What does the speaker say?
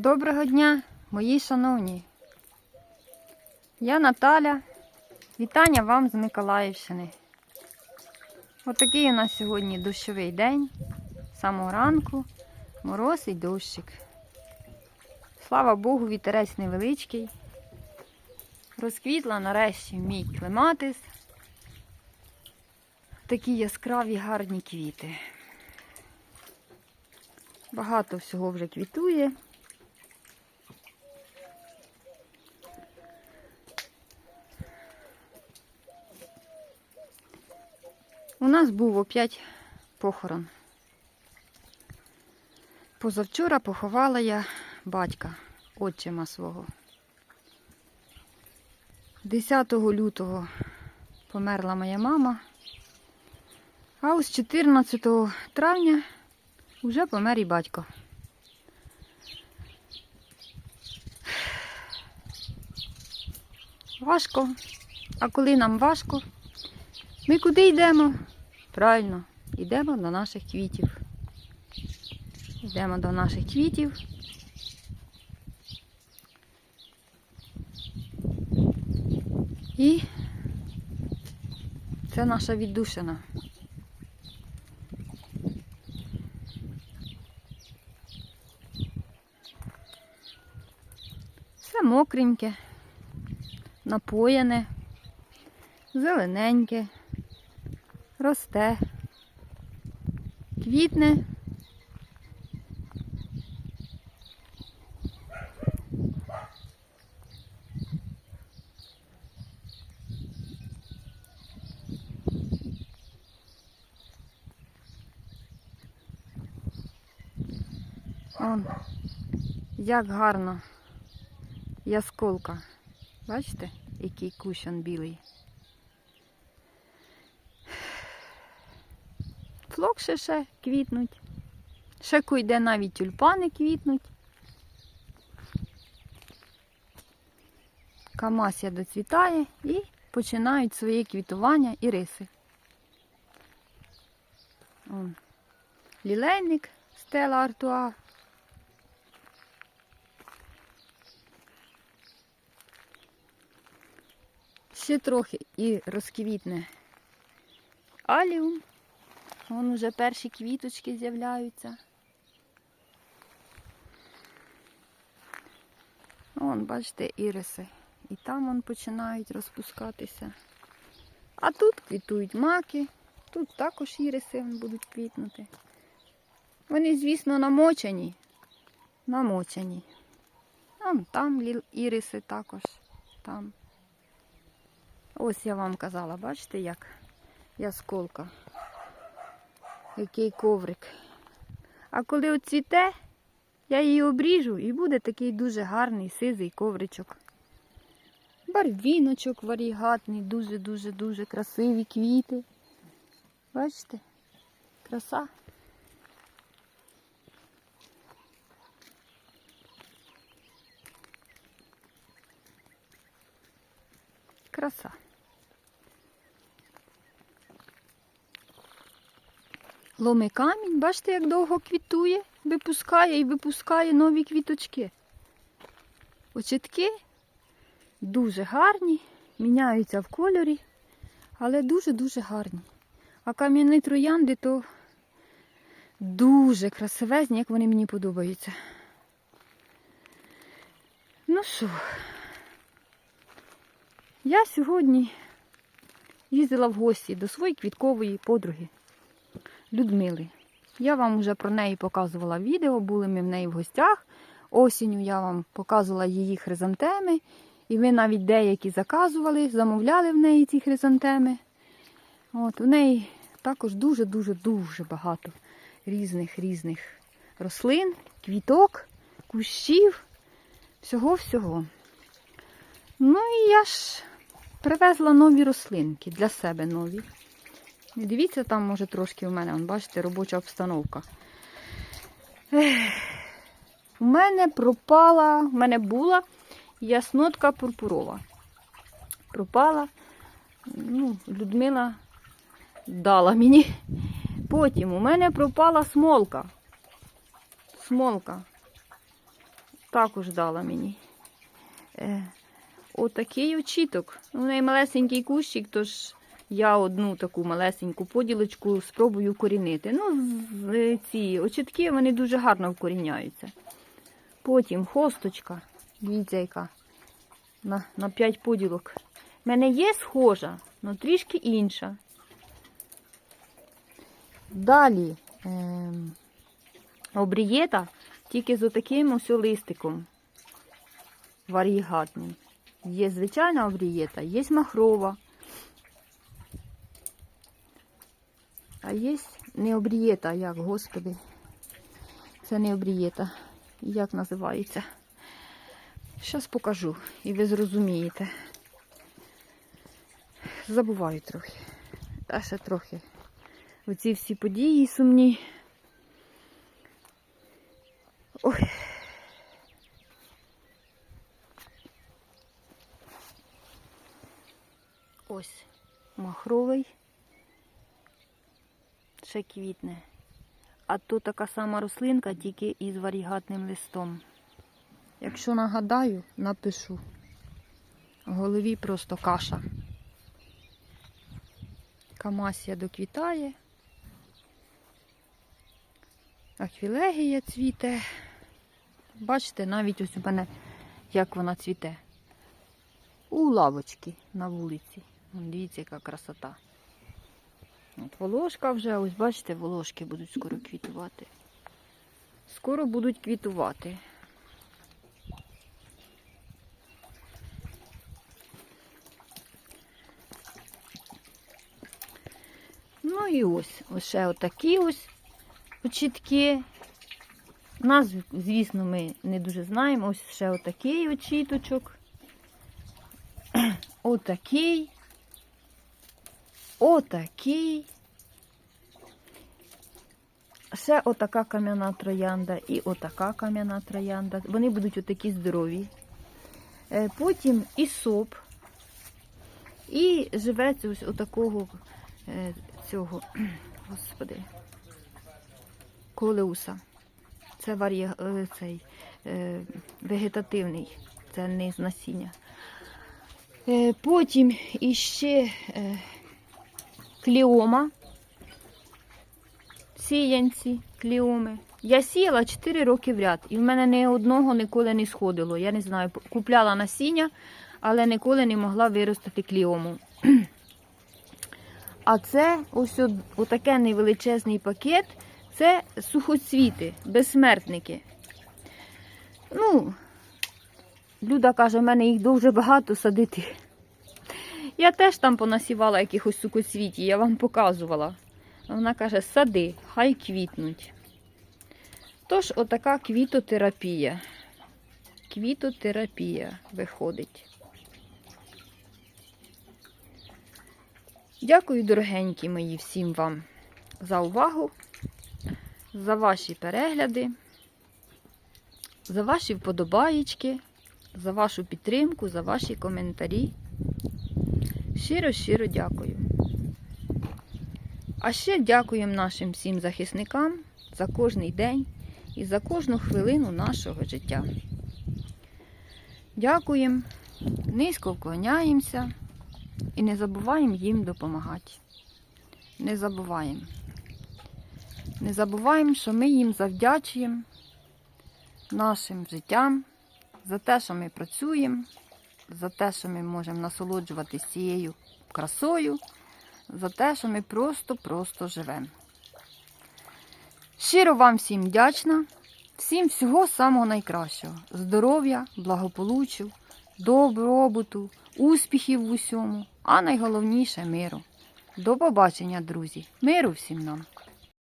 Доброго дня, мої шановні. Я Наталя. Вітання вам з Миколаївщини. Отакий у нас сьогодні дощовий день. З самого ранку, мороз і дощик. Слава Богу, вітерець невеличкий. Розквітла нарешті мій клематис. Такі яскраві гарні квіти. Багато всього вже квітує. Нас був опять похорон. Позавчора поховала я батька, отчима свого. 10 лютого померла моя мама, а ось 14 травня вже помер і батько. Важко. А коли нам важко, ми куди йдемо? Правильно, йдемо до наших квітів. Йдемо до наших квітів. І це наша віддушина. Все мокреньке, напоєне, зелененьке, росте, квітне. Он, як гарно ясколка. Бачите, який кущан білий. Флокши ще квітнуть. Ще куйде навіть тюльпани квітнуть. Камасія доцвітає і починають своє квітування і риси. Он. Лілейник стела артуа. Ще трохи і розквітне аліум. Вон уже перші квіточки з'являються. Вон, бачите, іриси. І там вон починають розпускатися. А тут квітують маки, тут також іриси вон будуть квітнути. Вони, звісно, намочені. Намочені. Там, там іриси також. Там. Ось я вам казала, бачите, як ясколка. Який коврик. А коли оцвіте, я її обріжу і буде такий дуже гарний сизий ковричок. Барвіночок варігатний, дуже-дуже-дуже красиві квіти. Бачите? Краса. Краса. Ломи камінь, бачите, як довго квітує, випускає і випускає нові квіточки. Очітки дуже гарні, міняються в кольорі, але дуже-дуже гарні. А кам'яні троянди то дуже красивезні, як вони мені подобаються. Ну що, я сьогодні їздила в гості до своєї квіткової подруги. Людмили. Я вам вже про неї показувала відео, були ми в неї в гостях. Осінню я вам показувала її хризантеми. І ви навіть деякі заказували, замовляли в неї ці хризантеми. От, У неї також дуже-дуже-дуже багато різних різних рослин, квіток, кущів, всього-всього. Ну і я ж привезла нові рослинки для себе нові. Дивіться, там може трошки у мене, бачите, робоча обстановка. У мене пропала, у мене була яснотка пурпурова. Пропала, ну, Людмила дала мені. Потім у мене пропала смолка. Смолка. також дала мені. Отакий очіток. У неї малесенький кущик, тож я одну таку малесеньку поділочку спробую вкорінити. Ну, е, ці очітки вони дуже гарно вкоріняються. Потім хосточка, дивіться, яка на, на 5 поділок. У мене є схожа, але трішки інша. Далі ем, обрієта тільки з отаким ось листиком варігатним. Є звичайна обрієта, є махрова. А є не обрієта, як, господи. Це не обрієта. Як називається? Зараз покажу, і ви зрозумієте. Забуваю трохи. Та ще трохи. Оці всі події сумні. Ще квітне. А тут така сама рослинка, тільки із варігатним листом. Якщо нагадаю, напишу. В голові просто каша. Камасія доквітає. Ахвілегія цвіте. Бачите, навіть ось у мене, як вона цвіте. У лавочки на вулиці. Дивіться, яка красота. От волошка вже, ось бачите, волошки будуть скоро квітувати. Скоро будуть квітувати. Ну і ось, ось отакі ось очітки. Назв, звісно, ми не дуже знаємо. Ось ще отакий очіточок. Отакий. Отакий. Ще отака кам'яна троянда і отака кам'яна троянда. Вони будуть отакі здорові. Е, Потім і соп. І живець ось отакого е, цього, господи, колеуса. Це варі... е, цей вегетативний, це не з насіння. Потім іще кліома, сіянці, кліоми. Я сіяла 4 роки в ряд, і в мене ні одного ніколи не сходило. Я не знаю, купляла насіння, але ніколи не могла виростити кліому. А це ось отаке невеличезний пакет. Це сухоцвіти, безсмертники. Ну, Люда каже, в мене їх дуже багато садити. Я теж там понасівала якихось сухоцвітів, я вам показувала. Вона каже, сади, хай квітнуть. Тож, отака квітотерапія. Квітотерапія виходить. Дякую, дорогенькі мої, всім вам за увагу, за ваші перегляди, за ваші вподобаєчки, за вашу підтримку, за ваші коментарі. Щиро-щиро дякую. А ще дякуємо нашим всім захисникам за кожний день і за кожну хвилину нашого життя. Дякуємо, низько вклоняємося і не забуваємо їм допомагати. Не забуваємо. Не забуваємо, що ми їм завдячуємо нашим життям за те, що ми працюємо, за те, що ми можемо насолоджуватися цією красою, за те, що ми просто-просто живемо. Щиро вам всім вдячна, всім всього самого найкращого. Здоров'я, благополуччя, добробуту, успіхів в усьому, а найголовніше миру. До побачення, друзі! Миру всім нам!